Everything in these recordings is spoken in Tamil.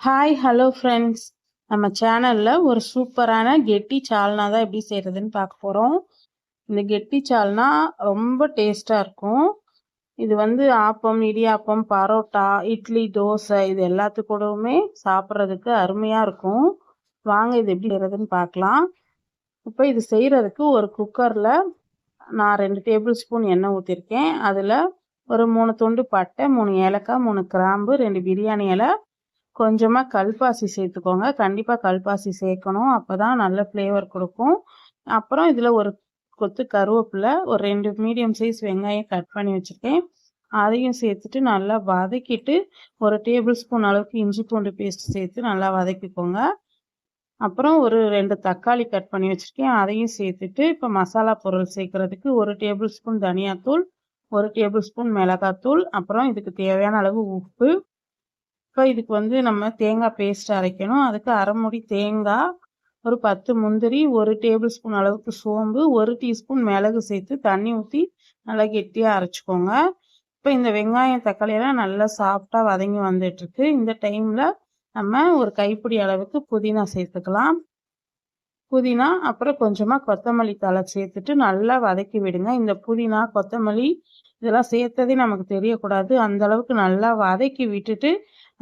ஹாய் ஹலோ ஃப்ரெண்ட்ஸ் நம்ம சேனலில் ஒரு சூப்பரான கெட்டி சால்னா தான் எப்படி செய்கிறதுன்னு பார்க்க போகிறோம் இந்த கெட்டி சால்னா ரொம்ப டேஸ்ட்டாக இருக்கும். இது வந்து ஆப்பம் இடியாப்பம் பரோட்டா இட்லி தோசை இது எல்லாத்துக்கூடவுமே சாப்பிட்றதுக்கு அருமையாக இருக்கும். வாங்க இது எப்படி செய்கிறதுன்னு பார்க்கலாம். இப்போ இது செய்கிறதுக்கு ஒரு குக்கரில் நான் ரெண்டு டேபிள் ஸ்பூன் எண்ணெய் ஊற்றிருக்கேன் அதில் ஒரு மூணு துண்டு பட்டை மூணு ஏலக்காய் மூணு கிராம்பு ரெண்டு பிரியாணி இலை கொஞ்சமாக கல்பாசி சேர்த்துக்கோங்க. கண்டிப்பாக கல்பாசி சேர்க்கணும். அப்போ தான் நல்ல ஃப்ளேவர் கொடுக்கும். அப்புறம் இதில் ஒரு கொத்து கருவேப்பிலை ஒரு ரெண்டு மீடியம் சைஸ் வெங்காயம் கட் பண்ணி வச்சுருக்கேன். அதையும் சேர்த்துட்டு நல்லா வதக்கிட்டு ஒரு டேபிள் ஸ்பூன் அளவுக்கு இஞ்சி பூண்டு பேஸ்ட் சேர்த்து நல்லா வதக்கிக்கோங்க. அப்புறம் ஒரு ரெண்டு தக்காளி கட் பண்ணி வச்சுருக்கேன். அதையும் சேர்த்துட்டு இப்போ மசாலா பொருள் சேர்க்குறதுக்கு ஒரு டேபிள் ஸ்பூன் தனியாத்தூள் ஒரு டேபிள் ஸ்பூன் மிளகாத்தூள் அப்புறம் இதுக்கு தேவையான அளவு உப்பு இப்போ இதுக்கு வந்து நம்ம தேங்காய் பேஸ்ட் அரைக்கணும். அதுக்கு அரை முடி தேங்காய் ஒரு பத்து முந்திரி ஒரு டேபிள் ஸ்பூன் அளவுக்கு சோம்பு ஒரு டீஸ்பூன் மிளகு சேர்த்து தண்ணி ஊற்றி நல்லா கெட்டியாக அரைச்சிக்கோங்க. இப்போ இந்த வெங்காயம் தக்காளியெல்லாம் நல்லா சாஃப்டாக வதங்கி வந்துட்டுருக்கு இந்த டைமில் நம்ம ஒரு கைப்பிடி அளவுக்கு புதினா சேர்த்துக்கலாம். புதினா அப்புறம் கொஞ்சமாக கொத்தமல்லி தலை சேர்த்துட்டு நல்லா வதக்கி விடுங்க. இந்த புதினா கொத்தமல்லி இதெல்லாம் சேர்த்ததே நமக்கு தெரியக்கூடாது. அந்த அளவுக்கு நல்லா வதக்கி விட்டுட்டு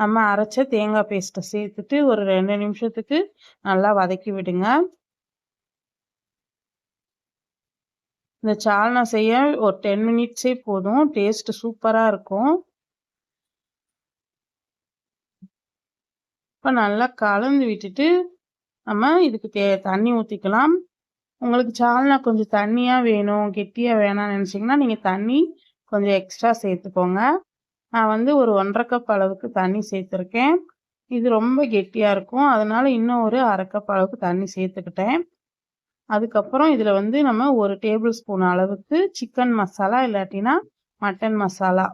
நம்ம அரைச்ச தேங்காய் பேஸ்ட்டை சேர்த்துட்டு ஒரு ரெண்டு நிமிஷத்துக்கு நல்லா வதக்கி விடுங்க. இந்த சால்னா செய்ய ஒரு டென் மினிட்ஸே போதும். டேஸ்ட் சூப்பராக இருக்கும். இப்போ நல்லா கலந்து விட்டுட்டு நம்ம இதுக்கு தே தண்ணி ஊற்றிக்கலாம் உங்களுக்கு சால்னா கொஞ்சம் தண்ணியாக வேணும் கெட்டியாக வேணாம்னு நினச்சிங்கன்னா நீங்கள் தண்ணி கொஞ்சம் எக்ஸ்ட்ரா சேர்த்துக்கோங்க. நான் வந்து ஒரு ஒன்றரை கப் அளவுக்கு தண்ணி சேர்த்துருக்கேன். இது ரொம்ப கெட்டியாக இருக்கும். அதனால் இன்னும் ஒரு அரை கப் அளவுக்கு தண்ணி சேர்த்துக்கிட்டேன். அதுக்கப்புறம் இதில் வந்து நம்ம ஒரு டேபிள் ஸ்பூன் அளவுக்கு சிக்கன் மசாலா இல்லாட்டினா மட்டன் மசாலா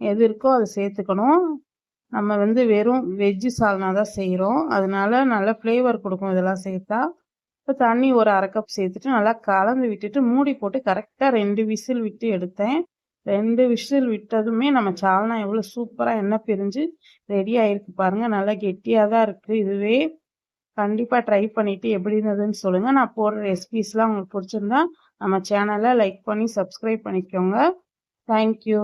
எது இருக்கோ அதை சேர்த்துக்கணும். நம்ம வந்து வெறும் வெஜ்ஜு சால்னா தான் செய்கிறோம் அதனால நல்ல ஃப்ளேவர் கொடுக்கும் இதெல்லாம் சேர்த்தா. இப்போ தண்ணி ஒரு அரை கப் சேர்த்துட்டு நல்லா கலந்து விட்டுட்டு மூடி போட்டு கரெக்டாக ரெண்டு விசில் விட்டு எடுத்தேன். ரெண்டு விசில் விட்டதுமே நம்ம சால்னா எவ்வளோ சூப்பராக எண்ணெய் பிரிஞ்சு ரெடி ஆகிருக்கு பாருங்கள் நல்லா கெட்டியாக தான் இருக்குது இதுவே. கண்டிப்பாக ட்ரை பண்ணிவிட்டு எப்படி இருந்ததுன்னு சொல்லுங்கள் நான் போடுற ரெசிபீஸ்லாம் உங்களுக்கு பிடிச்சிருந்தா நம்ம சேனலை லைக் பண்ணி சப்ஸ்கிரைப் பண்ணிக்கோங்க. தேங்க்யூ